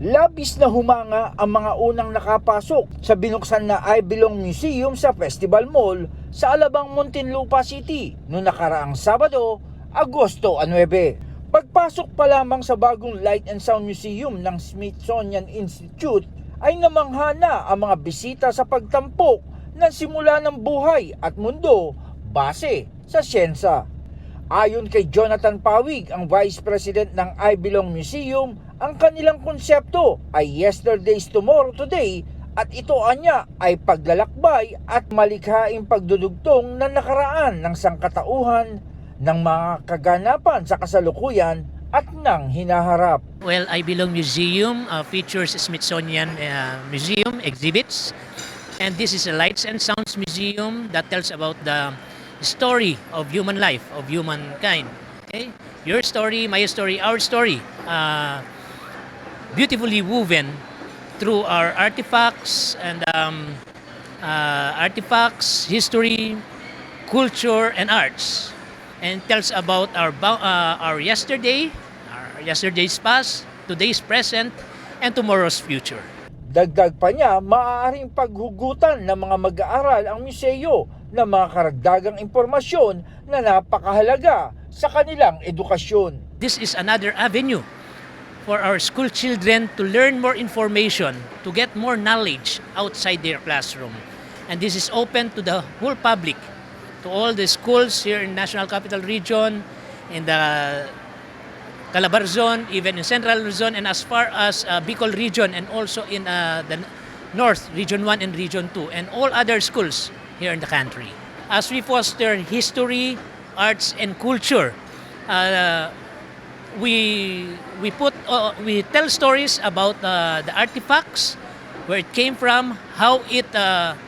Labis na humanga ang mga unang nakapasok sa binuksan na I Belong Museum sa Festival Mall sa Alabang Muntinlupa City noong nakaraang Sabado, Agosto 9. Pagpasok pa lamang sa bagong Light and Sound Museum ng Smithsonian Institute ay namangha na ang mga bisita sa pagtampok ng simula ng buhay at mundo base sa siyensya. Ayon kay Jonathan Pawig, ang Vice President ng I Belong Museum, ang kanilang konsepto ay Yesterday's Tomorrow Today at ito anya ay paglalakbay at malikhaing pagdudugtong na nakaraan ng sangkatauhan ng mga kaganapan sa kasalukuyan at ng hinaharap. Well, I Belong Museum uh, features Smithsonian uh, Museum exhibits. And this is a Lights and Sounds Museum that tells about the story of human life, of humankind. Okay? Your story, my story, our story. Uh, beautifully woven through our artifacts and um, uh, artifacts, history, culture, and arts. And tells about our, uh, our yesterday, our yesterday's past, today's present, and tomorrow's future. Dagdag pa niya, maaaring paghugutan ng mga mag-aaral ang museo ng mga karagdagang impormasyon na napakahalaga sa kanilang edukasyon. This is another avenue for our school children to learn more information, to get more knowledge outside their classroom. And this is open to the whole public, to all the schools here in National Capital Region, in the Calabar Zone, even in Central Luzon, and as far as uh, Bicol Region, and also in uh, the North, Region 1 and Region 2, and all other schools here in the country. As we foster history, arts, and culture, uh, we we put uh, we tell stories about uh, the artifacts, where it came from, how it uh,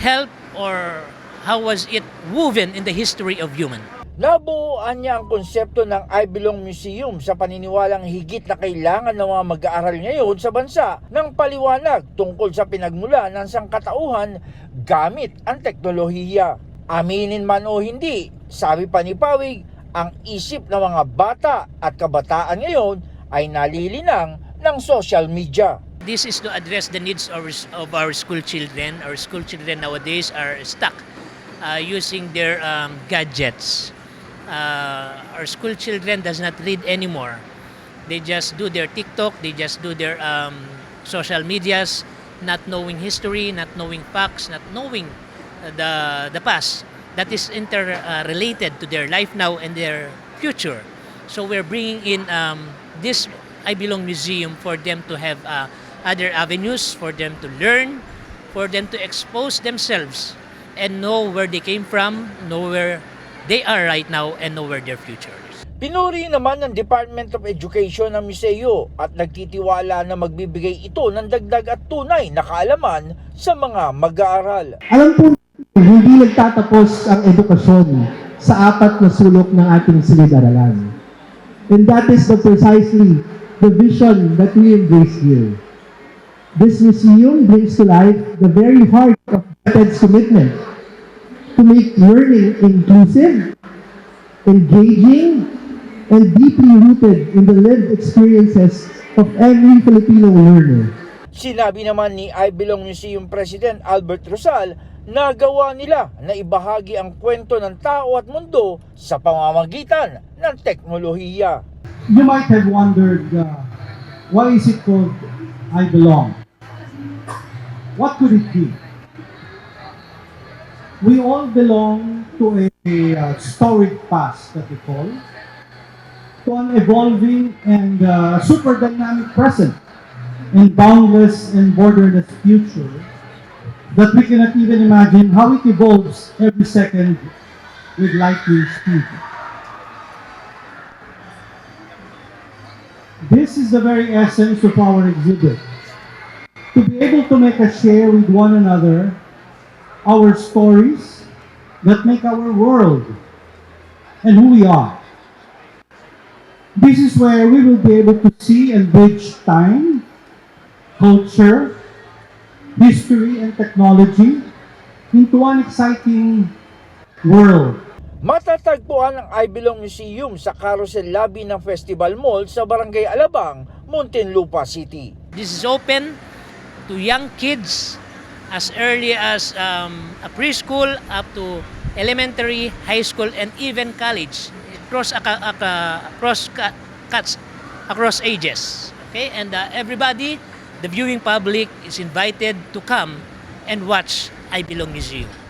helped, or how was it woven in the history of human. Nabuuan niya ang konsepto ng I Belong Museum sa paniniwalang higit na kailangan ng mga mag-aaral ngayon sa bansa ng paliwanag tungkol sa pinagmula ng sangkatauhan gamit ang teknolohiya. Aminin man o hindi, sabi pa ni Pawig, ang isip ng mga bata at kabataan ngayon ay nalilinang ng social media. This is to address the needs of, of our school children. Our school children nowadays are stuck uh, using their um, gadgets. Uh, our school children does not read anymore. They just do their TikTok, they just do their um, social medias, not knowing history, not knowing facts, not knowing uh, the the past that is interrelated to their life now and their future. So we're bringing in um, this I Belong Museum for them to have uh, other avenues for them to learn, for them to expose themselves and know where they came from, know where they are right now, and know where their future is. Pinuri naman ng Department of Education ang museo at nagtitiwala na magbibigay ito ng dagdag at tunay na kaalaman sa mga mag-aaral. Alam po hindi nagtatapos ang edukasyon sa apat na sulok ng ating silid-aralan. And that is the precisely the vision that we embrace here. This museum brings to life the very heart of Ted's commitment to make learning inclusive, engaging, and deeply rooted in the lived experiences of every Filipino learner. Sinabi naman ni I Belong Museum President Albert Rosal na gawa nila na ibahagi ang kwento ng tao at mundo sa pamamagitan ng teknolohiya. you might have wondered uh, why is it called I belong? What could it be? We all belong to a, uh, storied past that we call, to an evolving and uh, super dynamic present, and boundless and borderless future that we cannot even imagine how it evolves every second with lightning speed. This is the very essence of our exhibit. To be able to make us share with one another our stories that make our world and who we are. This is where we will be able to see and bridge time, culture, history, and technology into one exciting world. Matatagpuan ang I Belong Museum sa Carousel Lobby ng Festival Mall sa Barangay Alabang, Muntinlupa City. This is open to young kids as early as um, a preschool up to elementary, high school, and even college across aka- aka- across cuts across ages. Okay, and uh, everybody, the viewing public is invited to come and watch I Belong Museum.